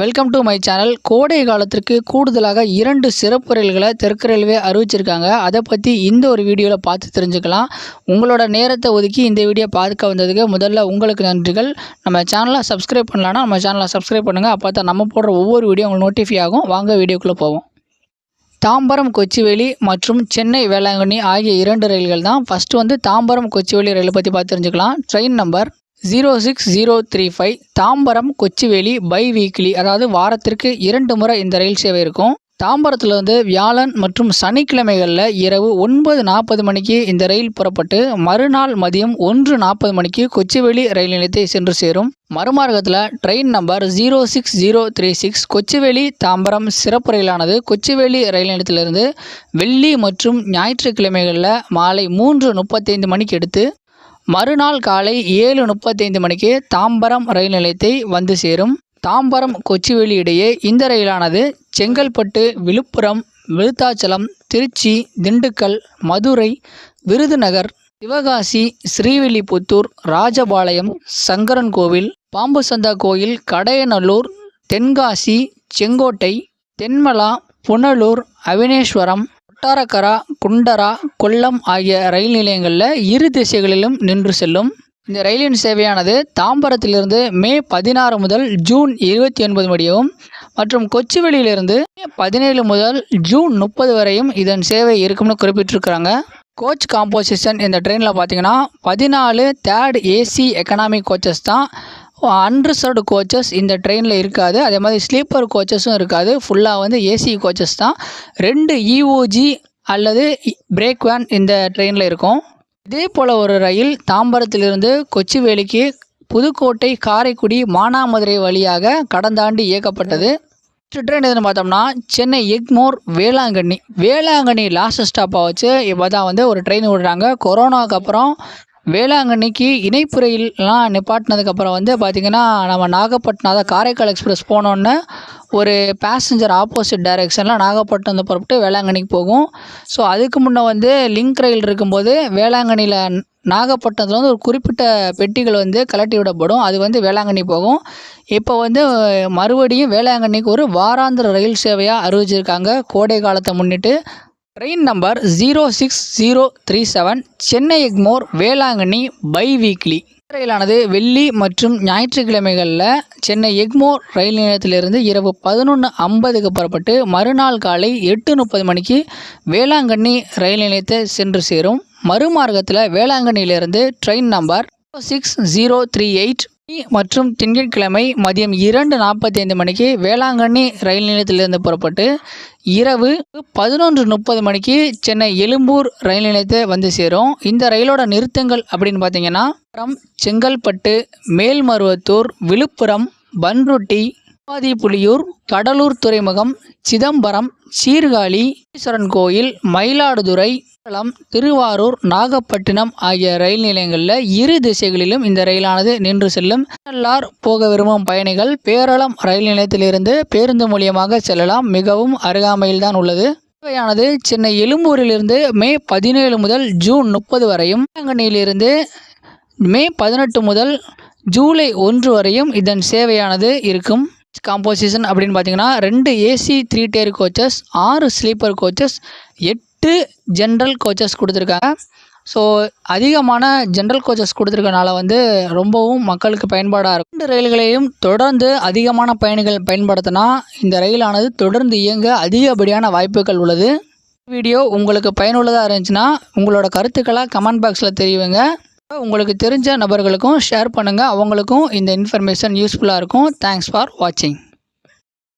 Welcome to my channel கோடை காலத்திற்கு கூடுதலாக இரண்டு சிறப்பு ரயில்களை தெற்கு ரயில்வே அறிவிச்சிருக்காங்க. அதை பற்றி இந்த ஒரு வீடியோவில் பார்த்து தெரிஞ்சுக்கலாம். உங்களோட நேரத்தை ஒதுக்கி இந்த வீடியோ பார்க்க வந்ததுக்கு முதல்ல உங்களுக்கு நன்றிகள். நம்ம சேனலை சப்ஸ்கிரைப் பண்ணலான்னா நம்ம சேனலை சப்ஸ்கிரைப் பண்ணுங்கள் அப்போ தான் நம்ம போடுற ஒவ்வொரு வீடியோ உங்களுக்கு நோட்டிஃபை ஆகும். வாங்க வீடியோக்குள்ளே போவோம். தாம்பரம் கொச்சிவேலி மற்றும் சென்னை வேளாங்கண்ணி ஆகிய இரண்டு ரயில்கள் தான். ஃபஸ்ட்டு வந்து தாம்பரம் கொச்சிவேலி ரயிலை பற்றி பார்த்து தெரிஞ்சுக்கலாம். Train number zero six zero three five Tambaram Kochuveli biweekly அதாவது வாரத்திற்கு இரண்டு முறை இந்த ரயில் சேவை இருக்கும். தாம்பரத்திலிருந்து வியாழன் மற்றும் சனிக்கிழமைகளில் இரவு ஒன்பது நாற்பது மணிக்கு இந்த ரயில் புறப்பட்டு மறுநாள் மதியம் ஒன்று நாற்பது மணிக்கு கொச்சிவேலி ரயில் நிலையத்தை சென்று சேரும். மறுமார்க்கத்தில் train number zero six zero three six Kochuveli Tambaram சிறப்பு ரயிலானது கொச்சிவேலி ரயில் நிலையத்திலிருந்து வெள்ளி மற்றும் ஞாயிற்றுக்கிழமைகளில் மாலை மூன்று முப்பத்தைந்து மணிக்கு எடுத்து மறுநாள் காலை ஏழு முப்பத்தைந்து மணிக்கு தாம்பரம் ரயில் நிலையத்தை வந்து சேரும். தாம்பரம் கொச்சிவேலி இடையே இந்த ரயிலானது செங்கல்பட்டு விழுப்புரம் விருத்தாச்சலம் திருச்சி திண்டுக்கல் மதுரை விருதுநகர் சிவகாசி ஸ்ரீவில்லிபுத்தூர் ராஜபாளையம் சங்கரன்கோவில் பாம்புசந்தா கோயில் கடையநல்லூர் தென்காசி செங்கோட்டை தென்மலா புனலூர் அவினேஸ்வரம் கொட்டாரக்கரா குண்டரா கொல்லம் ஆகிய ரயில் நிலையங்களில் இரு திசைகளிலும் நின்று செல்லும். இந்த ரயிலின் சேவையானது தாம்பரத்திலிருந்து மே பதினாறு முதல் ஜூன் இருபத்தி ஒன்பது முடியவும் மற்றும் கொச்சிவெளியிலிருந்து மே பதினேழு முதல் ஜூன் முப்பது வரையும் இதன் சேவை இருக்கும்னு குறிப்பிட்டிருக்கிறாங்க. கோச் காம்போசிஷன் இந்த ட்ரெயினில் பார்த்தீங்கன்னா பதினாலு தேர்ட் ஏசி எக்கனாமிக் கோச்சஸ் தான் அன்ரிசர்வ்டு கோச்சஸ் இந்த ட்ரெயினில் இருக்காது. அதே மாதிரி ஸ்லீப்பர் கோச்சஸும் இருக்காது. ஃபுல்லாக வந்து ஏசி கோச்சஸ் தான். ரெண்டு இஓஜி அல்லது பிரேக் வேன் இந்த ட்ரெயினில் இருக்கும். இதே போல் ஒரு ரயில் தாம்பரத்திலிருந்து கொச்சிவேலிக்கு புதுக்கோட்டை காரைக்குடி மானாமதுரை வழியாக கடந்த ஆண்டு இயக்கப்பட்டது. ட்ரெயின் எதுன்னு பார்த்தோம்னா சென்னை எக்மோர் வேளாங்கண்ணி. வேளாங்கண்ணி லாஸ்ட் ஸ்டாப்பாக வச்சு இப்போ தான் வந்து ஒரு ட்ரெயின் விடுறாங்க. கொரோனாவுக்கு அப்புறம் வேளாங்கண்ணிக்கு இணைப்பு ரயில்லாம் நிப்பாட்டினதுக்கப்புறம் வந்து பார்த்திங்கன்னா நம்ம நாகப்பட்டினம் அதாவது காரைக்கால் எக்ஸ்பிரஸ் போனோன்னே ஒரு பேசஞ்சர் ஆப்போசிட் டைரெக்ஷனில் நாகப்பட்டினம் புறப்பட்டு வேளாங்கண்ணிக்கு போகும். ஸோ அதுக்கு முன்னே வந்து லிங்க் ரயில் இருக்கும்போது வேளாங்கண்ணியில் நாகப்பட்டினத்தில் வந்து ஒரு குறிப்பிட்ட பெட்டிகள் வந்து கலட்டி விடப்படும். அது வந்து வேளாங்கண்ணி போகும். இப்போ வந்து மறுபடியும் வேளாங்கண்ணிக்கு ஒரு வாராந்திர ரயில் சேவையாக அறிவிச்சிருக்காங்க. கோடை காலத்தை முன்னிட்டு train number zero six zero three seven Chennai Egmore Velankanni biweekly ரயிலானது வெள்ளி மற்றும் ஞாயிற்றுக்கிழமைகளில் சென்னை எக்மோர் ரயில் நிலையத்திலிருந்து இரவு பதினொன்று ஐம்பதுக்கு புறப்பட்டு மறுநாள் காலை எட்டு முப்பது மணிக்கு வேளாங்கண்ணி ரயில் நிலையத்தை சென்று சேரும். மறுமார்க்கத்தில் வேளாங்கண்ணியிலிருந்து train number six zero three eight மற்றும் திங்கட்கிழமை மதியம் இரண்டு நாற்பத்தி ஐந்து மணிக்கு வேளாங்கண்ணி ரயில் நிலையத்திலிருந்து புறப்பட்டு இரவு பதினொன்று முப்பது மணிக்கு சென்னை எழும்பூர் ரயில் நிலையத்தை வந்து சேரும். இந்த ரயிலோட நிறுத்தங்கள் அப்படின்னு பார்த்தீங்கன்னா செங்கல்பட்டு மேல்மருவத்தூர் விழுப்புரம் பன்ருட்டி புலியூர் கடலூர் துறைமுகம் சிதம்பரம் சீர்காழி ஈஸ்வரன் கோயில் மயிலாடுதுறை சேலம் திருவாரூர் நாகப்பட்டினம் ஆகிய ரயில் நிலையங்களில் இரு திசைகளிலும் இந்த ரயிலானது நின்று செல்லும். திருநள்ளார் போக விரும்பும் பயணிகள் பேரளம் ரயில் நிலையத்திலிருந்து பேருந்து மூலியமாக செல்லலாம். மிகவும் அருகாமையில்தான் உள்ளது. சேவையானது சென்னை எழும்பூரிலிருந்து மே பதினேழு முதல் ஜூன் முப்பது வரையும் வேளாங்கண்ணியிலிருந்து மே பதினெட்டு முதல் ஜூலை ஒன்று வரையும் இதன் சேவையானது இருக்கும். காம்போசிஷன் அப்படின்னு பார்த்தீங்கன்னா ரெண்டு ஏசி த்ரீ டேர் கோச்சஸ் ஆறு ஸ்லீப்பர் கோச்சஸ் எட்டு ஜென்ரல் கோச்சஸ் கொடுத்துருக்காங்க. ஸோ அதிகமான ஜென்ரல் கோச்சஸ் கொடுத்துருக்கனால வந்து ரொம்பவும் மக்களுக்கு பயன்பாடாக இருக்கும். ரெண்டு ரயில்களையும் தொடர்ந்து அதிகமான பயணிகள் பயன்படுத்தினா இந்த ரயிலானது தொடர்ந்து இயங்க அதிகப்படியான வாய்ப்புகள் உள்ளது. வீடியோ உங்களுக்கு பயனுள்ளதாக இருந்துச்சுன்னா உங்களோட கருத்துக்களை கமெண்ட் பாக்ஸில் தெரிவிங்க. உங்களுக்கு தெரிஞ்ச நபர்களுக்கும் ஷேர் பண்ணுங்கள் அவங்களுக்கும் இந்த இன்ஃபர்மேஷன் யூஸ்ஃபுல்லாக இருக்கும். தேங்க்ஸ் ஃபார் வாட்சிங்